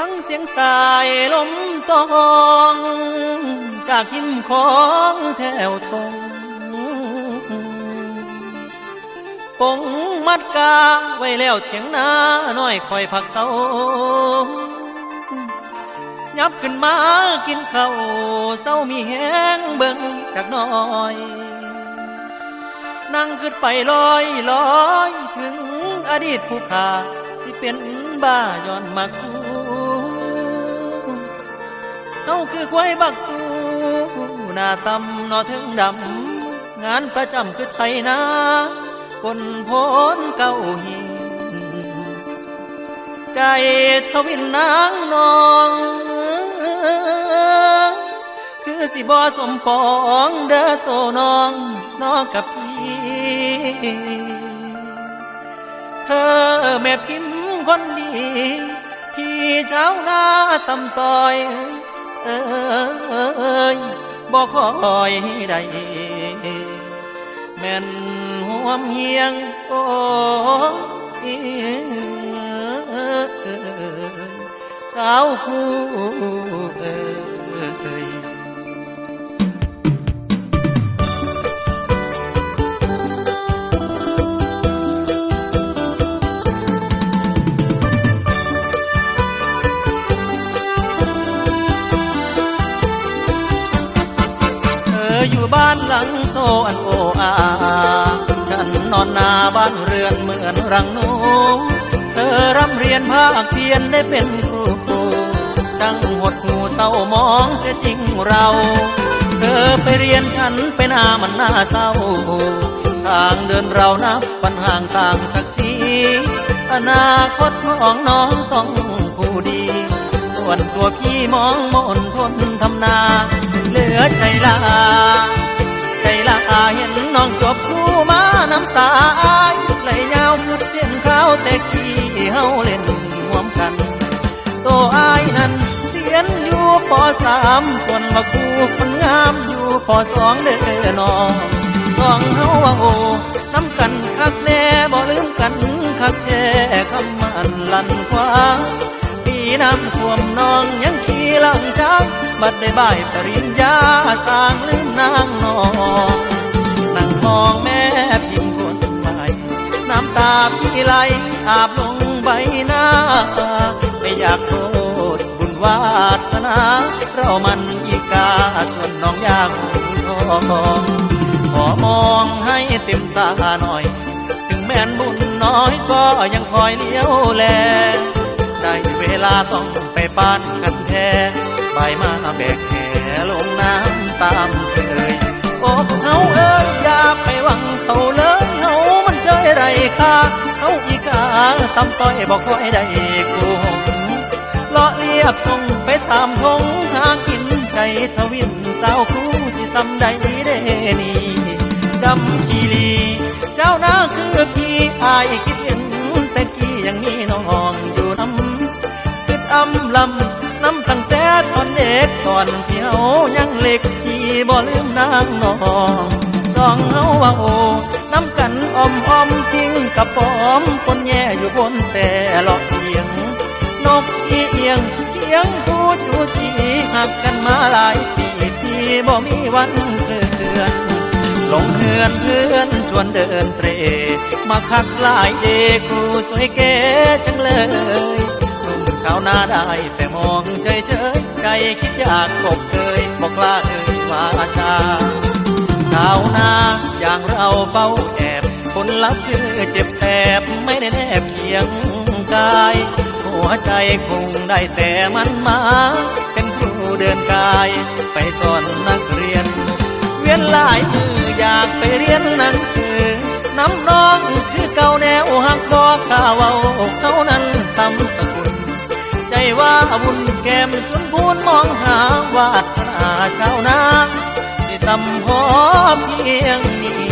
ฟังเสียงสายลมตองจากหิมของแถวทงปงมัดกาไว้แล้วเถียงนาน้อยคอยผักเสายับขึ้นมากินข้าวเศร้ามีแห้งเบิ่งจากน้อย นั่งขึ้นไปลอยลอย ถึงอดีตผู้ขาสิเป็นบ้าย้อนมักคู เฮาคือควายบักตูหน้าตำนอถึงดำ งานประจำคือไทยนาคนพ้นเก้าหินใจทวินนางนอง คือสิบอสมปองเด้อโตน้องน้องกับพี่เธอแม่พิมพ์คนดี พี่เจ้าหน้าตำต้อย อ้ยบอกคอยใดแม่นห่วมเฮียงโอ้ยสาวผู้านหลังโตอันโออาฉันนอนนาบ้านเรือนเหมือนรังนูเธอร่ำเรียนภาคเพียนได้เป็นครูครูช่างหดหูเศร้ามองเสียจริงเรา เธอไปเรียนฉันไปหน้ามันน่าเศร้า ทางเดินเรานับปัญหางต่างศักดิ์ศรีอนาคตของน้องต้องผู้ดี ส่วนตัวพี่มองมนทนทำนา เหลือใจลา ใจละอาเห็นน้องจบครูมาน้ำตาอายไหลยาวพุดเส้นขาวแต่กี้เฮาเล่นห่วมกัน โตอายนั้นเสียนอยู่ปสามส่วนมาคู่คนงามอยู่ปสองเด้อน้องสองเฮาว่าโอ้น้ำกันคักแน่บ่ลืมกันคักแท้คำมันลันควาปีน้ำท่วม บัดได้บ่ายปริญญาสร้างลืมนางนองนั่งมองแม่พิมพ์คนใหม่น้ำตาพี่ไหลอาบลงใบหน้า ไม่อยากโทษบุญวาสนา เรามันอีกาส่วนน้องยากหูทองขอมองให้เต็มตาหน่อย ถึงแม้นบุญน้อยก็ยังคอยเลี้ยวแล ได้เวลาต้องไปปานกันแท้ ใบายมาแบกแหลงน้ำตามเคยอ้เฮาเอ้ยอย่าไปหวังเขาเลยเฮามันเจยไรค่าเฮาอีกาตำต้อยบอกคอยได้กูหงเลาะเรียบส่งไปตามทงหากินใจทวินสาวครูสิซ้ำใดเดนี่กำกีลีเจ้านาคือพี่อายคิดเห็นแต่กี้ยังมีน้องอยู่น้ำคิดอำลำ เด็กตอนเที่เฮายังเล็กพี่บ่ลืมนางนองสองเฮาว่าโอน้ำกันอมอมทิ้งกับปอมคนแย่อยู่บนแต่หลอกเอียง นกอีเอียงเสียงผู้จูจีหักกันมาหลายปีพี่บ่มีวันเคลื่อนลงเฮือนเพื่อนชวนเดินเตรมาคักหลายเดครูสวยเก๋จังเลยาวนาได้ แต่มองเฉยเฉยใจคิดอยากกบเคยบอกกล้าเอ่ยวาจาชาวนาอย่างเราเฝ้าแอบผลลัพธ์คือเจ็บแสบไม่ได้แนบเคียงกาย หัวใจคงได้แต่มันมา เป็นครูเดินกาย ไปสอนนักเรียน เวียนหลายมืออยากไปเรียนหนังสือน้ำน้องคือเก่าแนวหักบอข่าวา มจนพูนมองหาวาสนาชาวนาที่สำพอเพียงนี้